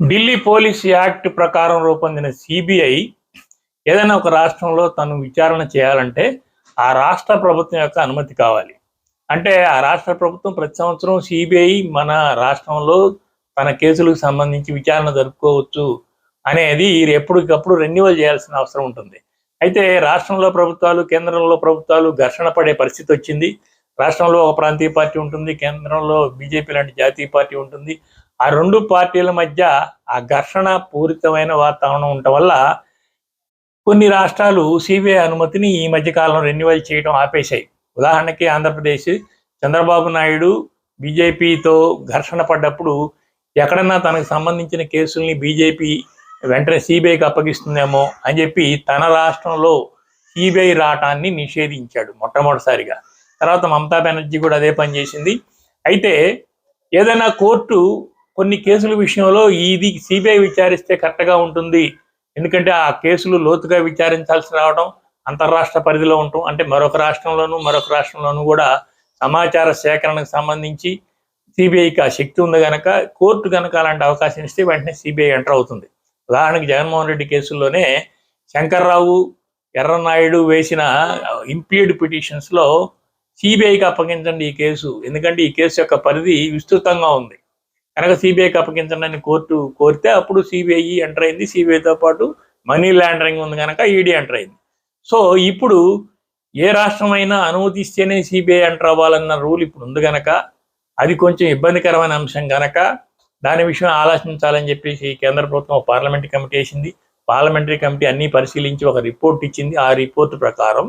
Delhi police act ప్రకారం రూపొందిన CBI ఏదైనా ఒక రాష్ట్రంలో తను విచారణ చేయాలంటే ఆ రాష్ట్ర ప్రభుత్వం యొక్క అనుమతి కావాలి. అంటే ఆ రాష్ట్ర ప్రభుత్వం ప్రతి సంవత్సరం సిబిఐ మన రాష్ట్రంలో తన కేసులకు సంబంధించి విచారణ జరుపుకోవచ్చు అనేది ఎప్పటికప్పుడు రెన్యువల్ చేయాల్సిన అవసరం ఉంటుంది. అయితే రాష్ట్రంలో ప్రభుత్వాలు కేంద్రంలో ప్రభుత్వాలు ఘర్షణ పడే పరిస్థితి వచ్చింది. రాష్ట్రంలో ఒక ప్రాంతీయ పార్టీ ఉంటుంది కేంద్రంలో బీజేపీ లాంటి జాతీయ పార్టీ ఉంటుంది. ఆ రెండు పార్టీల మధ్య ఆ ఘర్షణ పూరితమైన వాతావరణం ఉండటం వల్ల కొన్ని రాష్ట్రాలు సిబిఐ అనుమతిని ఈ మధ్యకాలంలో రెన్యువల్ చేయడం ఆపేశాయి. ఉదాహరణకి ఆంధ్రప్రదేశ్ చంద్రబాబు నాయుడు బీజేపీతో ఘర్షణ పడ్డప్పుడు ఎక్కడన్నా తనకు సంబంధించిన కేసుల్ని బీజేపీ వెంటనే సిబిఐకి అప్పగిస్తుందేమో అని చెప్పి తన రాష్ట్రంలో సిబిఐ రావటాన్ని నిషేధించాడు మొట్టమొదటిసారిగా. తర్వాత మమతా బెనర్జీ కూడా అదే పని చేసింది. అయితే ఏదైనా కోర్టు కొన్ని కేసుల విషయంలో ఇది సిబిఐ విచారిస్తే కరెక్ట్గా ఉంటుంది. ఎందుకంటే ఆ కేసులు లోతుగా విచారించాల్సి రావడం అంతర్రాష్ట్ర పరిధిలో ఉండటం అంటే మరొక రాష్ట్రంలోనూ మరొక రాష్ట్రంలోనూ కూడా సమాచార సేకరణకు సంబంధించి సిబిఐకి ఆ శక్తి ఉంది కనుక కోర్టు కనుక అలాంటి అవకాశం ఇస్తే వెంటనే సిబిఐ ఎంటర్ అవుతుంది. ఉదాహరణకు జగన్మోహన్ రెడ్డి కేసుల్లోనే శంకర్రావు ఎర్రనాయుడు వేసిన ఇంపీడ్ పిటిషన్స్లో సిబిఐకి అప్పగించండి ఈ కేసు. ఎందుకంటే ఈ కేసు యొక్క పరిధి విస్తృతంగా ఉంది. కనుక సిబిఐకి అప్పగించండి అని కోర్టు కోరితే అప్పుడు సిబిఐ ఎంటర్ అయింది. సిబిఐతో పాటు మనీ లాండరింగ్ ఉంది కనుక ఈడీ ఎంటర్ అయింది. సో ఇప్పుడు ఏ రాష్ట్రమైనా అనుమతిస్తేనే సిబిఐ ఎంటర్ అవ్వాలన్న రూల్ ఇప్పుడు ఉంది కనుక అది కొంచెం ఇబ్బందికరమైన అంశం కనుక దాని విషయం ఆలోచించాలని చెప్పేసి కేంద్ర ప్రభుత్వం పార్లమెంటరీ కమిటీ వేసింది. పార్లమెంటరీ కమిటీ అన్ని పరిశీలించి ఒక రిపోర్ట్ ఇచ్చింది. ఆ రిపోర్ట్ ప్రకారం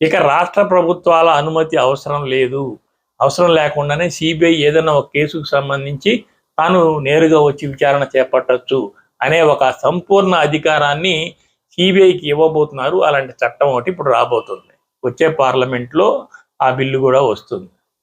ఇక రాష్ట్ర ప్రభుత్వాల అనుమతి అవసరం లేదు. అవసరం లేకుండానే సిబిఐ ఏదైనా ఒక కేసుకు సంబంధించి తాను నేరుగా వచ్చి విచారణ చేపట్టచ్చు అనే ఒక సంపూర్ణ అధికారాన్ని సిబిఐకి ఇవ్వబోతున్నారు. అలాంటి చట్టం ఒకటి ఇప్పుడు రాబోతుంది. వచ్చే పార్లమెంట్లో ఆ బిల్లు కూడా వస్తుంది.